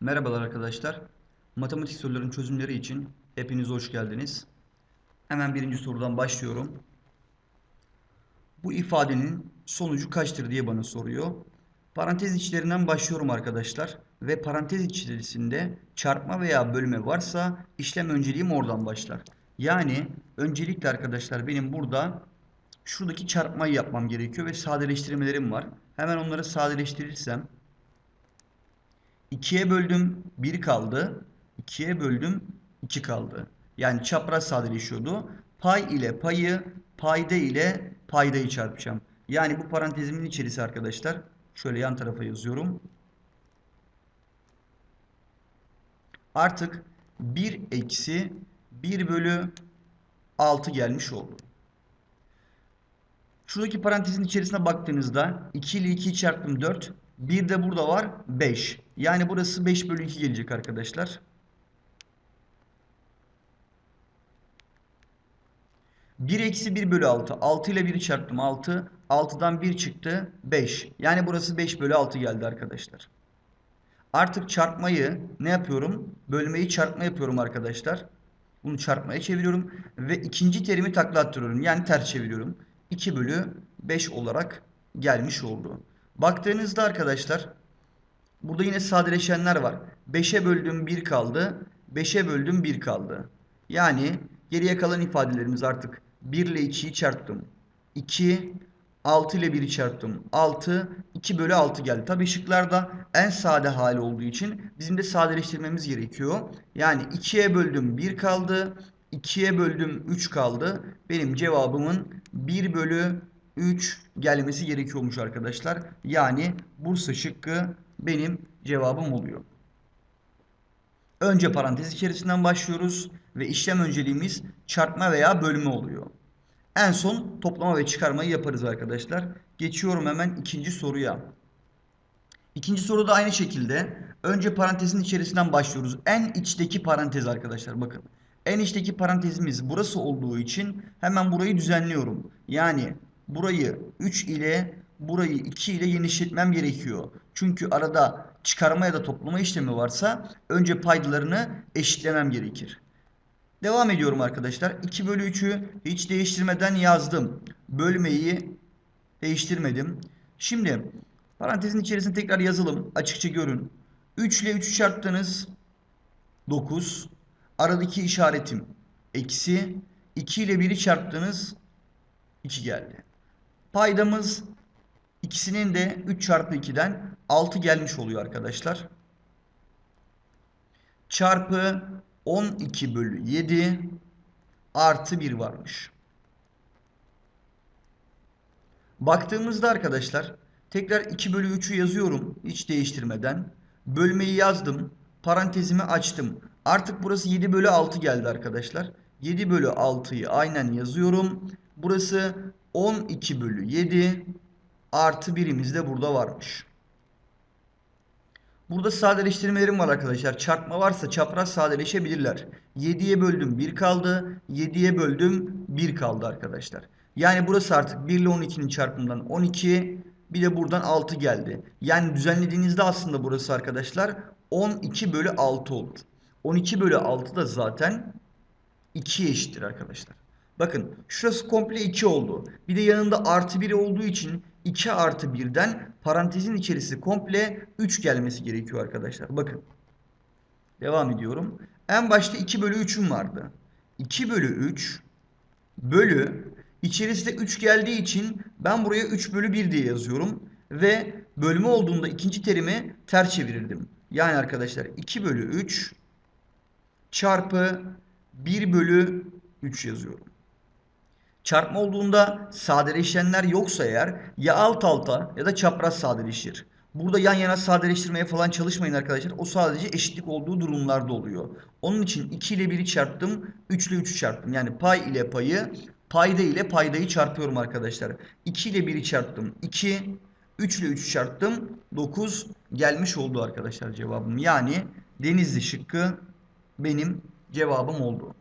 Merhabalar arkadaşlar. Matematik soruların çözümleri için hepiniz hoş geldiniz. Hemen birinci sorudan başlıyorum. Bu ifadenin sonucu kaçtır diye bana soruyor. Parantez içlerinden başlıyorum arkadaşlar. Ve parantez içerisinde çarpma veya bölme varsa işlem önceliğim oradan başlar. Yani öncelikle arkadaşlar benim burada şuradaki çarpmayı yapmam gerekiyor ve sadeleştirmelerim var. Hemen onları sadeleştirirsem 2'ye böldüm 1 kaldı. 2'ye böldüm 2 kaldı. Yani çapraz sadeleşiyordu. Pay ile payı, payda ile paydayı çarpacağım. Yani bu parantezimin içerisi arkadaşlar. Şöyle yan tarafa yazıyorum. Artık 1 eksi 1 bölü 6 gelmiş oldu. Şuradaki parantezin içerisine baktığınızda 2 ile 2'yi çarptım 4. Bir de burada var 5. Yani burası 5 bölü 2 gelecek arkadaşlar. 1 eksi 1 bölü 6. 6 ile 1'i çarptım 6. 6'dan 1 çıktı 5. Yani burası 5 bölü 6 geldi arkadaşlar. Artık çarpmayı ne yapıyorum? Bölmeyi çarpma yapıyorum arkadaşlar. Bunu çarpmaya çeviriyorum. Ve ikinci terimi takla attırıyorum. Yani ters çeviriyorum. 2 bölü 5 olarak gelmiş oldu. Baktığınızda arkadaşlar burada yine sadeleşenler var. 5'e böldüm 1 kaldı. 5'e böldüm 1 kaldı. Yani geriye kalan ifadelerimiz artık 1 ile 2'yi çarptım. 2, 6 ile 1'i çarptım. 6, 2 bölü 6 geldi. Tabi şıklarda en sade hali olduğu için bizim de sadeleştirmemiz gerekiyor. Yani 2'ye böldüm 1 kaldı. 2'ye böldüm 3 kaldı. Benim cevabımın 1 bölü 3 gelmesi gerekiyormuş arkadaşlar. Yani Bursa şıkkı benim cevabım oluyor. Önce parantez içerisinden başlıyoruz ve işlem önceliğimiz çarpma veya bölme oluyor. En son toplama ve çıkarmayı yaparız arkadaşlar. Geçiyorum hemen ikinci soruya. İkinci soruda aynı şekilde önce parantezin içerisinden başlıyoruz. En içteki parantez arkadaşlar bakın. En içteki parantezimiz burası olduğu için hemen burayı düzenliyorum. Yani burayı 3 ile burayı 2 ile genişletmem gerekiyor. Çünkü arada çıkarma ya da toplama işlemi varsa önce paydalarını eşitlemem gerekir. Devam ediyorum arkadaşlar. 2 bölü 3'ü hiç değiştirmeden yazdım. Bölmeyi değiştirmedim. Şimdi parantezin içerisine tekrar yazalım. Açıkça görün. 3 ile 3'ü çarptınız. 9. Aradaki işaretim eksi. 2 ile 1'i çarptınız. 2 geldi. Paydamız ikisinin de 3 çarpı 2'den 6 gelmiş oluyor arkadaşlar. Çarpı 12 bölü 7 artı 1 varmış. Baktığımızda arkadaşlar tekrar 2 bölü 3'ü yazıyorum hiç değiştirmeden. Bölmeyi yazdım. Parantezimi açtım. Artık burası 7 bölü 6 geldi arkadaşlar. 7 bölü 6'yı aynen yazıyorum. Burası 12 bölü 7 artı birimiz de burada varmış. Burada sadeleştirmelerim var arkadaşlar. Çarpma varsa çapraz sadeleşebilirler. 7'ye böldüm 1 kaldı. 7'ye böldüm 1 kaldı arkadaşlar. Yani burası artık 1 ile 12'nin çarpımından 12. Bir de buradan 6 geldi. Yani düzenlediğinizde aslında burası arkadaşlar 12 bölü 6 olur. 12 bölü 6 da zaten 2 eşittir arkadaşlar. Bakın şurası komple 2 oldu. Bir de yanında artı 1 olduğu için 2 artı 1'den parantezin içerisi komple 3 gelmesi gerekiyor arkadaşlar. Bakın. Devam ediyorum. En başta 2 bölü 3'üm vardı. 2 bölü 3 bölü içerisinde 3 geldiği için ben buraya 3 bölü 1 diye yazıyorum. Ve bölme olduğunda ikinci terimi ters çevirirdim. Yani arkadaşlar 2 bölü 3 çarpı 1 bölü 3 yazıyorum. Çarpma olduğunda sadeleşenler yoksa eğer ya alt alta ya da çapraz sadeleşir. Burada yan yana sadeleştirmeye falan çalışmayın arkadaşlar. O sadece eşitlik olduğu durumlarda oluyor. Onun için 2 ile 1'i çarptım. 3 ile 3'ü çarptım. Yani pay ile payı payda ile paydayı çarpıyorum arkadaşlar. 2 ile 1'i çarptım. 2 3 ile 3'ü çarptım. 9 gelmiş oldu arkadaşlar cevabım. Yani denizli şıkkı benim cevabım oldu.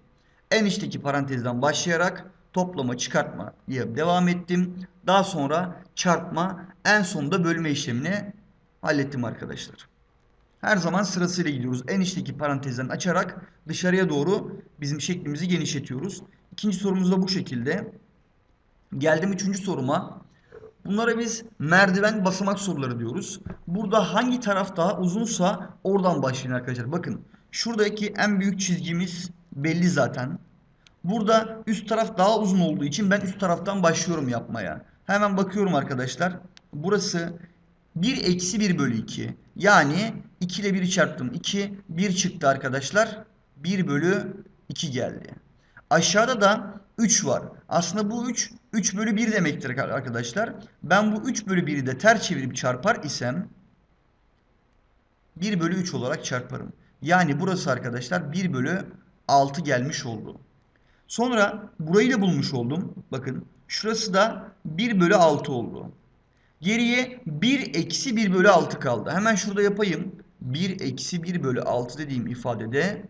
En içteki parantezden başlayarak toplama çıkartma diye devam ettim. Daha sonra çarpma en sonunda bölme işlemini hallettim arkadaşlar. Her zaman sırasıyla gidiyoruz. En içteki parantezden açarak dışarıya doğru bizim şeklimizi genişletiyoruz. İkinci sorumuz da bu şekilde. Geldim üçüncü soruma. Bunlara biz merdiven basamak soruları diyoruz. Burada hangi taraf daha uzunsa oradan başlayın arkadaşlar. Bakın şuradaki en büyük çizgimiz belli zaten. Burada üst taraf daha uzun olduğu için ben üst taraftan başlıyorum yapmaya. Hemen bakıyorum arkadaşlar. Burası 1 eksi 1 bölü 2. Yani 2 ile 1'i çarptım. 2, 1 çıktı arkadaşlar. 1 bölü 2 geldi. Aşağıda da 3 var. Aslında bu 3, 3 bölü 1 demektir arkadaşlar. Ben bu 3 bölü 1'i de ters çevirip çarpar isem 1 bölü 3 olarak çarparım. Yani burası arkadaşlar 1 bölü 6 gelmiş oldu. Sonra burayı da bulmuş oldum. Bakın şurası da 1 bölü 6 oldu. Geriye 1 eksi 1 bölü 6 kaldı. Hemen şurada yapayım. 1 eksi 1 bölü 6 dediğim ifadede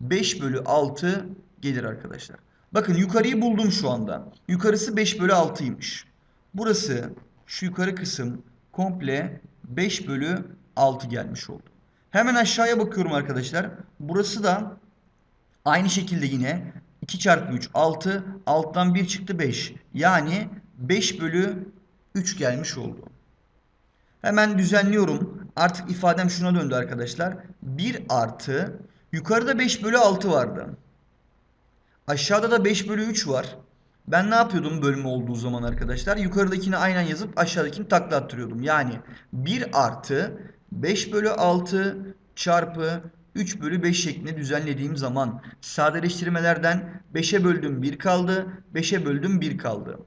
5 bölü 6 gelir arkadaşlar. Bakın yukarıyı buldum şu anda. Yukarısı 5 bölü 6'ymış. Burası şu yukarı kısım komple 5 bölü 6 gelmiş oldu. Hemen aşağıya bakıyorum arkadaşlar. Burası da aynı şekilde yine 2 çarpı 3 6. Alttan 1 çıktı 5. Yani 5 bölü 3 gelmiş oldu. Hemen düzenliyorum. Artık ifadem şuna döndü arkadaşlar. 1 artı yukarıda 5 bölü 6 vardı. Aşağıda da 5 bölü 3 var. Ben ne yapıyordum bölümü olduğu zaman arkadaşlar? Yukarıdakini aynen yazıp aşağıdakini takla attırıyordum. Yani 1 artı 5 bölü 6 çarpı 3 bölü 5 şeklinde düzenlediğim zaman sadeleştirmelerden 5'e böldüm 1 kaldı. 5'e böldüm 1 kaldı.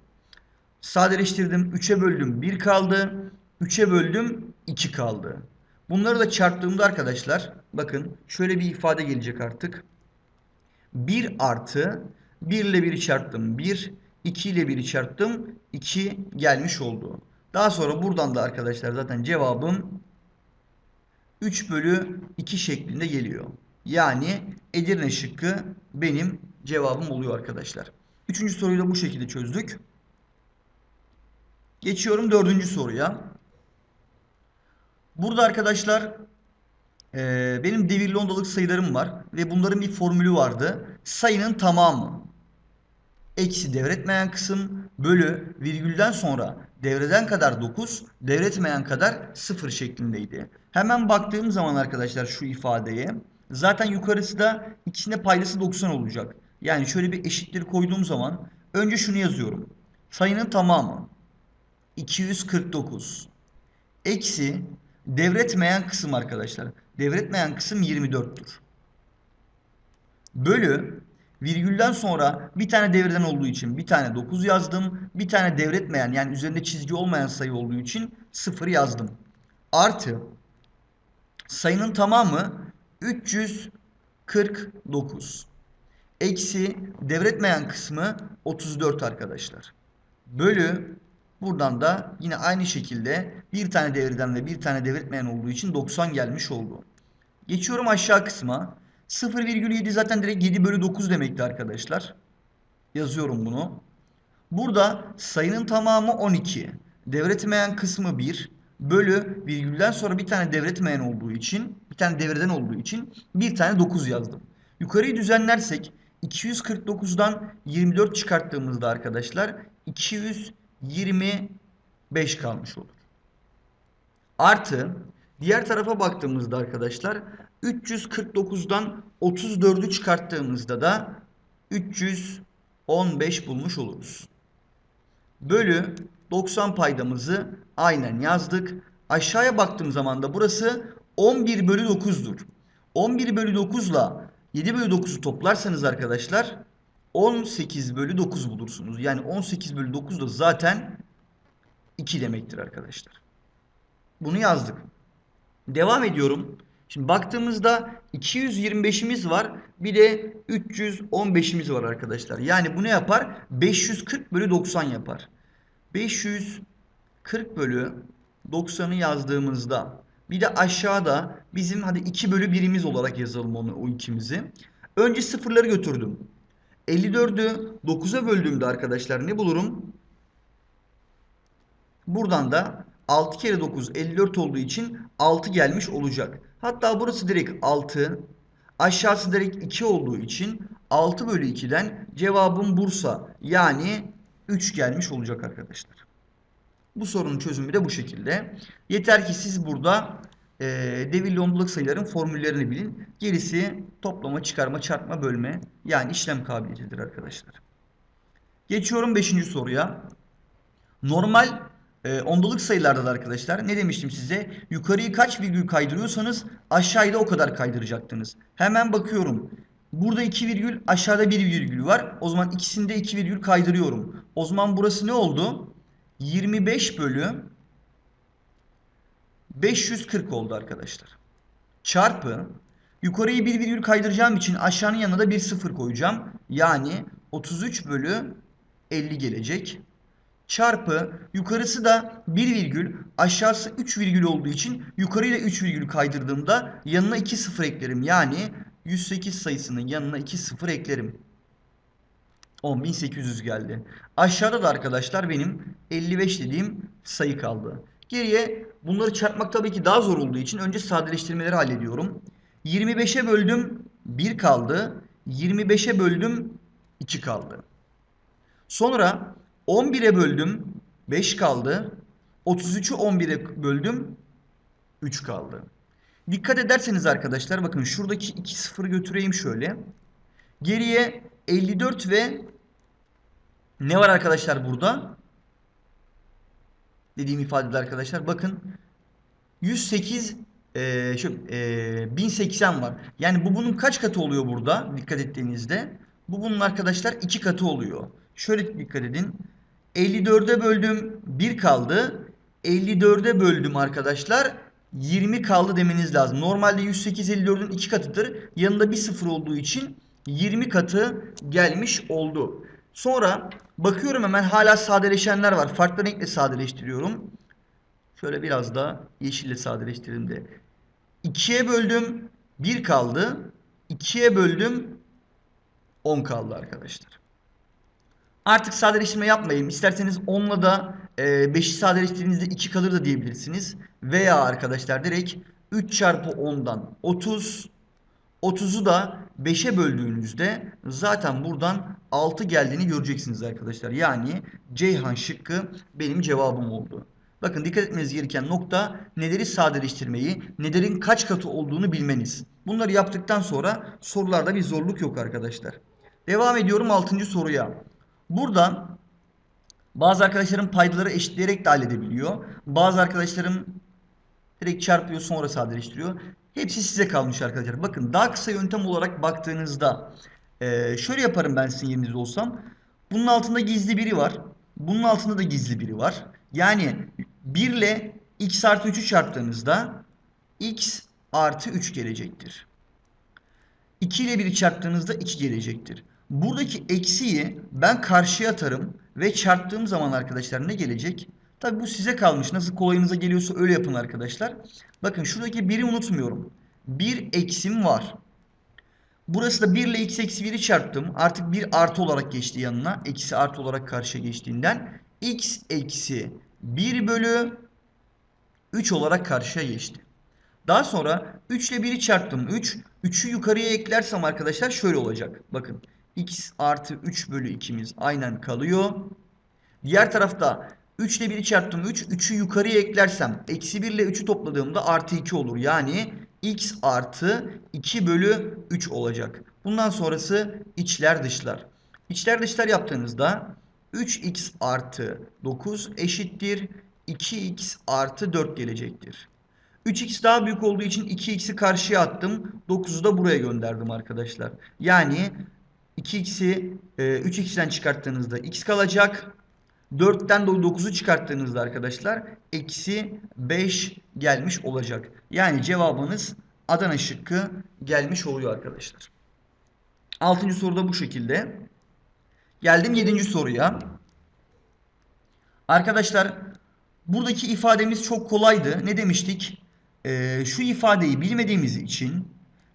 Sadeleştirdim 3'e böldüm 1 kaldı. 3'e böldüm 2 kaldı. Bunları da çarptığımda arkadaşlar bakın şöyle bir ifade gelecek artık. 1 artı 1 ile 1'i çarptım 1. 2 ile 1'i çarptım 2 gelmiş oldu. Daha sonra buradan da arkadaşlar zaten cevabım 3 bölü 2 şeklinde geliyor. Yani Edirne şıkkı benim cevabım oluyor arkadaşlar. Üçüncü soruyu da bu şekilde çözdük. Geçiyorum dördüncü soruya. Burada arkadaşlar e, benim devirli ondalık sayılarım var. Ve bunların bir formülü vardı. Sayının tamamı. Eksi devretmeyen kısım bölü virgülden sonra devreden kadar 9, devretmeyen kadar 0 şeklindeydi. Hemen baktığım zaman arkadaşlar şu ifadeye zaten yukarısı da ikisinde paydası 90 olacak. Yani şöyle bir eşittir koyduğum zaman önce şunu yazıyorum. Sayının tamamı 249 eksi devretmeyen kısım arkadaşlar. Devretmeyen kısım 24'tür. Bölü virgülden sonra bir tane devreden olduğu için bir tane 9 yazdım. Bir tane devretmeyen yani üzerinde çizgi olmayan sayı olduğu için 0 yazdım. Artı sayının tamamı 349. Eksi devretmeyen kısmı 34 arkadaşlar. Bölü buradan da yine aynı şekilde bir tane devreden ve bir tane devretmeyen olduğu için 90 gelmiş oldu. Geçiyorum aşağı kısma. 0,7 zaten direkt 7 bölü 9 demekti arkadaşlar. Yazıyorum bunu. Burada sayının tamamı 12. Devretmeyen kısmı 1 bölü virgülden sonra bir tane devretmeyen olduğu için bir tane devreden olduğu için bir tane 9 yazdım. Yukarıyı düzenlersek 249'dan 24 çıkarttığımızda arkadaşlar 225 kalmış olur. Artı diğer tarafa baktığımızda arkadaşlar 349'dan 34'ü çıkarttığımızda da 315 bulmuş oluruz. Bölü 90 paydamızı aynen yazdık. Aşağıya baktığım zaman da burası 11 bölü 9'dur. 11 bölü 9 ile 7 bölü 9'u toplarsanız arkadaşlar 18 bölü 9 bulursunuz. Yani 18 bölü 9 da zaten 2 demektir arkadaşlar. Bunu yazdık. Devam ediyorum. Şimdi baktığımızda 225'imiz var. Bir de 315'imiz var arkadaşlar. Yani bu ne yapar? 540 bölü 90 yapar. 540 bölü 90'ı yazdığımızda bir de aşağıda bizim hadi 2 bölü 1'imiz olarak yazalım onu o ikimizi. Önce sıfırları götürdüm. 54'ü 9'a böldüğümde arkadaşlar ne bulurum? Buradan da 6 kere 9 54 olduğu için 6 gelmiş olacak. Hatta burası direkt 6. Aşağısı direkt 2 olduğu için 6 bölü 2'den cevabım Bursa yani 3 gelmiş olacak arkadaşlar. Bu sorunun çözümü de bu şekilde. Yeter ki siz burada e, devirli ondalık sayıların formüllerini bilin. Gerisi toplama, çıkarma, çarpma, bölme yani işlem kabiliyetidir arkadaşlar. Geçiyorum 5. soruya. Normal e, ondalık sayılarda da arkadaşlar ne demiştim size? Yukarıyı kaç virgül kaydırıyorsanız aşağıyı da o kadar kaydıracaktınız. Hemen bakıyorum. Burada 2 virgül aşağıda 1 virgül var. O zaman ikisinde 2 virgül kaydırıyorum. O zaman burası ne oldu? 25 bölü 540 oldu arkadaşlar. Çarpı yukarıyı 1 virgül kaydıracağım için aşağının yanına da bir sıfır koyacağım. Yani 33 bölü 50 gelecek. Çarpı yukarısı da 1 virgül aşağısı 3 virgül olduğu için yukarıyla 3 virgül kaydırdığımda yanına 2 sıfır eklerim. Yani 108 sayısının yanına 2 sıfır eklerim. 10.800 geldi. Aşağıda da arkadaşlar benim 55 dediğim sayı kaldı. Geriye bunları çarpmak tabii ki daha zor olduğu için önce sadeleştirmeleri hallediyorum. 25'e böldüm 1 kaldı. 25'e böldüm 2 kaldı. Sonra 11'e böldüm 5 kaldı. 33'ü 11'e böldüm 3 kaldı. Dikkat ederseniz arkadaşlar bakın şuradaki 2 sıfırı götüreyim şöyle. Geriye 54 ve ne var arkadaşlar burada? Dediğim ifadede arkadaşlar bakın 108 e, şu, e, 1080 var. Yani bu bunun kaç katı oluyor burada? Dikkat ettiğinizde. Bu bunun arkadaşlar iki katı oluyor. Şöyle dikkat edin. 54'e böldüm 1 kaldı. 54'e böldüm arkadaşlar 20 kaldı demeniz lazım. Normalde 108 54'ün 2 katıdır. Yanında bir sıfır olduğu için 20 katı gelmiş oldu. Sonra bakıyorum hemen hala sadeleşenler var. Farklı renkle sadeleştiriyorum. Şöyle biraz da yeşille sadeleştirelim de. 2'ye böldüm 1 kaldı. 2'ye böldüm 10 kaldı arkadaşlar. Artık sadeleştirme yapmayayım. İsterseniz 10'la da 5'i sadeleştirdiğinizde 2 kalır da diyebilirsiniz. Veya arkadaşlar direkt 3 çarpı 10'dan 30 30'u da 5'e böldüğünüzde zaten buradan 6 geldiğini göreceksiniz arkadaşlar. Yani Ceyhan şıkkı benim cevabım oldu. Bakın dikkat etmeniz gereken nokta neleri sadeleştirmeyi, nelerin kaç katı olduğunu bilmeniz. Bunları yaptıktan sonra sorularda bir zorluk yok arkadaşlar. Devam ediyorum 6. soruya. Burada bazı arkadaşlarım paydaları eşitleyerek de halledebiliyor. Bazı arkadaşlarım direkt çarpıyor sonra sadeleştiriyor. Hepsi size kalmış arkadaşlar. Bakın daha kısa yöntem olarak baktığınızda e, şöyle yaparım ben sizin yerinizde olsam. Bunun altında gizli biri var. Bunun altında da gizli biri var. Yani 1 ile x artı 3'ü çarptığınızda x artı 3 gelecektir. 2 ile 1'i çarptığınızda 2 gelecektir. Buradaki eksiyi ben karşıya atarım ve çarptığım zaman arkadaşlar ne gelecek? Tabi bu size kalmış. Nasıl kolayınıza geliyorsa öyle yapın arkadaşlar. Bakın şuradaki 1'i unutmuyorum. 1 eksim var. Burası da 1 ile x eksi 1'i çarptım. Artık 1 artı olarak geçti yanına. Eksi artı olarak karşıya geçtiğinden. x eksi 1 bölü 3 olarak karşıya geçti. Daha sonra 3 ile 1'i çarptım. 3. 3'ü yukarıya eklersem arkadaşlar şöyle olacak. Bakın x artı 3 bölü 2'miz aynen kalıyor. Diğer tarafta 3 ile 1'i çarptım 3. 3'ü yukarıya eklersem eksi 1 ile 3'ü topladığımda artı 2 olur. Yani x artı 2 bölü 3 olacak. Bundan sonrası içler dışlar. İçler dışlar yaptığınızda 3x artı 9 eşittir 2x artı 4 gelecektir. 3x daha büyük olduğu için 2x'i karşıya attım. 9'u da buraya gönderdim arkadaşlar. Yani 2x'i e, 3x'ten çıkarttığınızda x kalacak. 4'ten de 9'u çıkarttığınızda arkadaşlar eksi 5 gelmiş olacak. Yani cevabınız Adana şıkkı gelmiş oluyor arkadaşlar. 6. soruda bu şekilde. Geldim 7. soruya. Arkadaşlar buradaki ifademiz çok kolaydı. Ne demiştik? Ee, şu ifadeyi bilmediğimiz için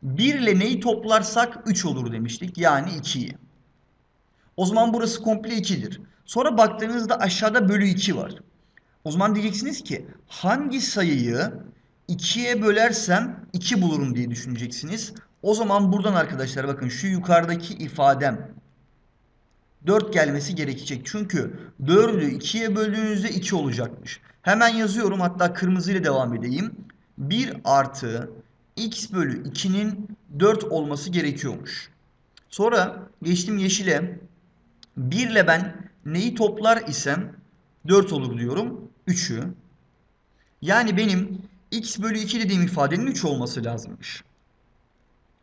1 ile neyi toplarsak 3 olur demiştik. Yani 2'yi. O zaman burası komple 2'dir. Sonra baktığınızda aşağıda bölü 2 var. O zaman diyeceksiniz ki hangi sayıyı 2'ye bölersem 2 bulurum diye düşüneceksiniz. O zaman buradan arkadaşlar bakın şu yukarıdaki ifadem 4 gelmesi gerekecek. Çünkü 4'ü 2'ye böldüğünüzde 2 olacakmış. Hemen yazıyorum hatta kırmızıyla devam edeyim. 1 artı x bölü 2'nin 4 olması gerekiyormuş. Sonra geçtim yeşile. 1 ile ben neyi toplar isem 4 olur diyorum. 3'ü. Yani benim x bölü 2 dediğim ifadenin 3 olması lazımmış.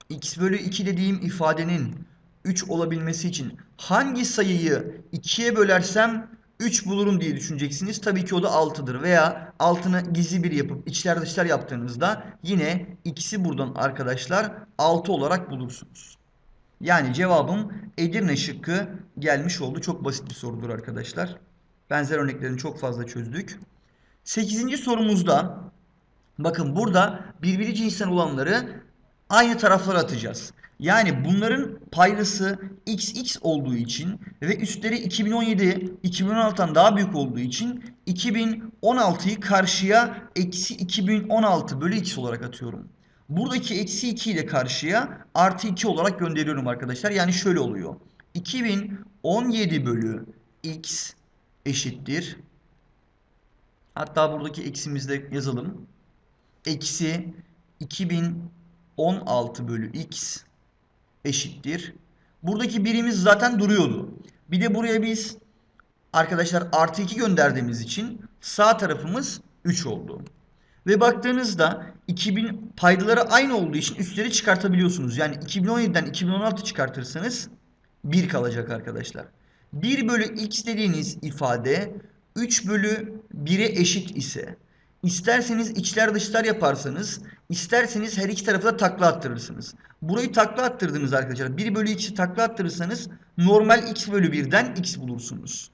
x bölü 2 dediğim ifadenin 3 olabilmesi için hangi sayıyı 2'ye bölersem 3 bulurum diye düşüneceksiniz. Tabii ki o da 6'dır veya altını gizli bir yapıp içler dışlar yaptığınızda yine x'i buradan arkadaşlar 6 olarak bulursunuz. Yani cevabım Edirne şıkkı gelmiş oldu. Çok basit bir sorudur arkadaşlar. Benzer örneklerini çok fazla çözdük. 8. sorumuzda bakın burada birbiri cinsten olanları aynı taraflara atacağız. Yani bunların paydası xx olduğu için ve üstleri 2017 2016'dan daha büyük olduğu için 2016'yı karşıya eksi 2016 bölü x olarak atıyorum. Buradaki eksi 2'yi de karşıya artı 2 olarak gönderiyorum arkadaşlar. Yani şöyle oluyor. 2017 bölü x eşittir. Hatta buradaki eksimizi de yazalım. Eksi 2016 bölü x eşittir. Buradaki birimiz zaten duruyordu. Bir de buraya biz arkadaşlar artı 2 gönderdiğimiz için sağ tarafımız 3 oldu. Ve baktığınızda 2000 paydaları aynı olduğu için üstleri çıkartabiliyorsunuz. Yani 2017'den 2016 çıkartırsanız 1 kalacak arkadaşlar. 1 bölü x dediğiniz ifade 3 bölü 1'e eşit ise isterseniz içler dışlar yaparsanız isterseniz her iki tarafı da takla attırırsınız. Burayı takla attırdınız arkadaşlar. 1 bölü x'i takla attırırsanız normal x bölü 1'den x bulursunuz.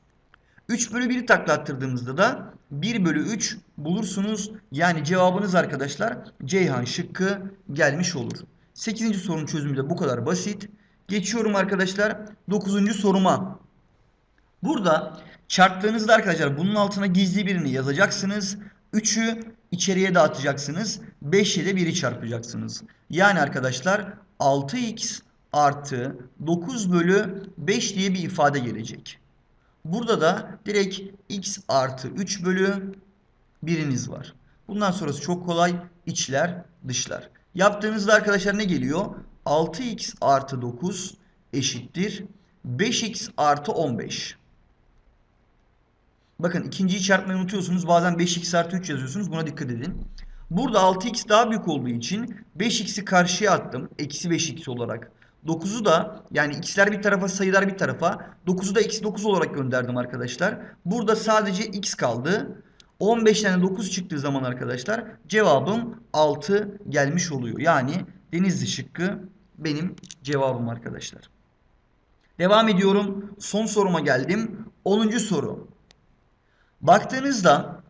3 bölü 1'i takla attırdığımızda da 1 bölü 3 bulursunuz. Yani cevabınız arkadaşlar Ceyhan şıkkı gelmiş olur. 8. sorunun çözümü de bu kadar basit. Geçiyorum arkadaşlar 9. soruma. Burada çarptığınızda arkadaşlar bunun altına gizli birini yazacaksınız. 3'ü içeriye dağıtacaksınız. 5'e de 1'i çarpacaksınız. Yani arkadaşlar 6x artı 9 bölü 5 diye bir ifade gelecek. Burada da direkt x artı 3 bölü 1'iniz var. Bundan sonrası çok kolay. İçler, dışlar. Yaptığınızda arkadaşlar ne geliyor? 6x artı 9 eşittir. 5x artı 15. Bakın ikinciyi çarpmayı unutuyorsunuz. Bazen 5x artı 3 yazıyorsunuz. Buna dikkat edin. Burada 6x daha büyük olduğu için 5x'i karşıya attım. Eksi 5x olarak. 9'u da yani x'ler bir tarafa sayılar bir tarafa 9'u da eksi 9 olarak gönderdim arkadaşlar. Burada sadece x kaldı. 15'ten 9 çıktığı zaman arkadaşlar cevabım 6 gelmiş oluyor. Yani Denizli şıkkı benim cevabım arkadaşlar. Devam ediyorum. Son soruma geldim. 10. soru. Baktığınızda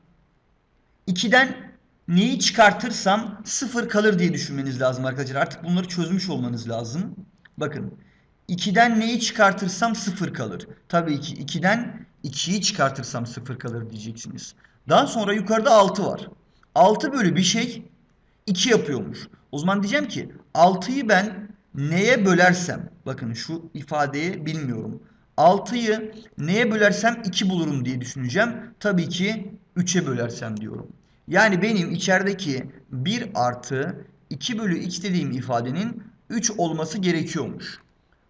2'den neyi çıkartırsam 0 kalır diye düşünmeniz lazım arkadaşlar. Artık bunları çözmüş olmanız lazım. Bakın 2'den neyi çıkartırsam 0 kalır. Tabii ki 2'den 2'yi çıkartırsam 0 kalır diyeceksiniz. Daha sonra yukarıda 6 var. 6 bölü bir şey 2 yapıyormuş. O zaman diyeceğim ki 6'yı ben neye bölersem bakın şu ifadeyi bilmiyorum. 6'yı neye bölersem 2 bulurum diye düşüneceğim. Tabii ki 3'e bölersem diyorum. Yani benim içerideki 1 artı 2 bölü x dediğim ifadenin 3 olması gerekiyormuş.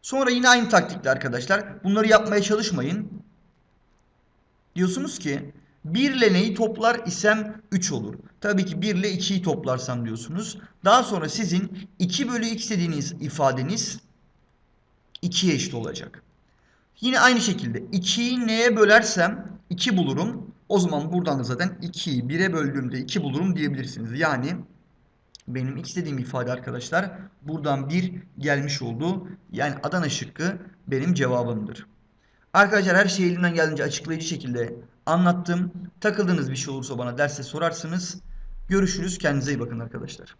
Sonra yine aynı taktikle arkadaşlar. Bunları yapmaya çalışmayın. Diyorsunuz ki 1 ile neyi toplar isem 3 olur. Tabii ki 1 ile 2'yi toplarsam diyorsunuz. Daha sonra sizin 2 bölü x dediğiniz ifadeniz 2'ye eşit olacak. Yine aynı şekilde 2'yi neye bölersem 2 bulurum. O zaman buradan da zaten 2'yi 1'e böldüğümde 2 bulurum diyebilirsiniz. Yani benim x dediğim ifade arkadaşlar buradan 1 gelmiş oldu. Yani Adana şıkkı benim cevabımdır. Arkadaşlar her şeyi elimden geldiğince açıklayıcı şekilde anlattım. Takıldığınız bir şey olursa bana derste sorarsınız. Görüşürüz. Kendinize iyi bakın arkadaşlar.